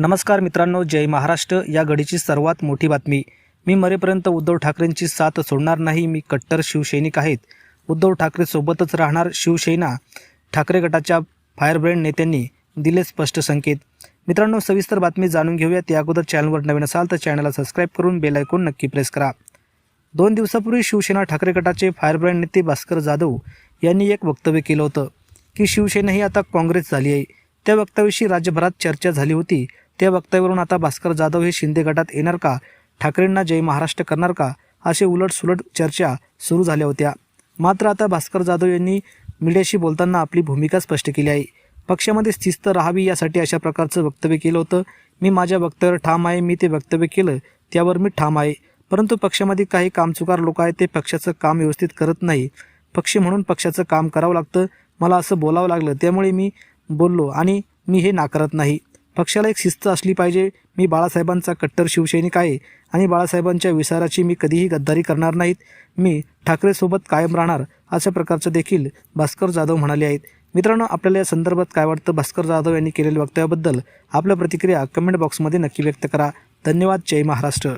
नमस्कार मित्रांनो जय महाराष्ट्र. या घडीची सर्वात मोठी बातमी. मी मरेपर्यंत उद्धव ठाकरेंची साथ सोडणार नाही मी कट्टर शिवसैनिक आहेत. उद्धव ठाकरे सोबतच राहणार शिवसेना. ठाकरे गटाच्या फायरब्रँड नेत्यांनी दिले स्पष्ट संकेत. मित्रांनो सविस्तर बातमी जाणून घेऊया त्या अगोदर चॅनलवर नवीन असाल तर चॅनलला सबस्क्राईब करून बेल आयकॉन नक्की प्रेस करा. दोन दिवसापूर्वी शिवसेना ठाकरे गटाचे फायरब्रँड नेते भास्कर जाधव यांनी एक वक्तव्य केलं होतं की शिवसेना ही आता काँग्रेस झाली आहे. त्या वक्तव्याशी राज्यभरात चर्चा झाली होती. त्या वक्तव्यावरून आता भास्कर जाधव हे शिंदे गटात येणार का? ठाकरेंना जय महाराष्ट्र करणार का? असे उलटसुलट चर्चा सुरू झाल्या होत्या. मात्र आता भास्कर जाधव यांनी मीडियाशी बोलताना आपली भूमिका स्पष्ट केली आहे. पक्षामध्ये स्थिस्त राहावी यासाठी अशा प्रकारचं वक्तव्य केलं होतं. मी माझ्या वक्तव्यावर ठाम आहे मी ते वक्तव्य केलं त्यावर मी ठाम आहे. परंतु पक्षामध्ये काही कामचुकार लोक आहेत ते पक्षाचं काम व्यवस्थित करत नाही. पक्ष म्हणून पक्षाचं काम करावं लागतं. मला असं बोलावं लागलं त्यामुळे मी बोललो आणि मी हे नाकारत नाही. पक्षाला एक शिस्त असली पाहिजे. मी बाळासाहेबांचा कट्टर शिवसैनिक आहे आणि बाळासाहेबांच्या विचाराची मी कधीही गद्दारी करणार नाहीत. मी ठाकरेसोबत कायम राहणार अशा प्रकारचं देखील भास्कर जाधव म्हणाले आहेत. मित्रांनो आपल्याला या संदर्भात काय वाटतं? भास्कर जाधव यांनी केलेल्या वक्तव्याबद्दल आपल्या प्रतिक्रिया कमेंट बॉक्समध्ये नक्की व्यक्त करा. धन्यवाद. जय महाराष्ट्र.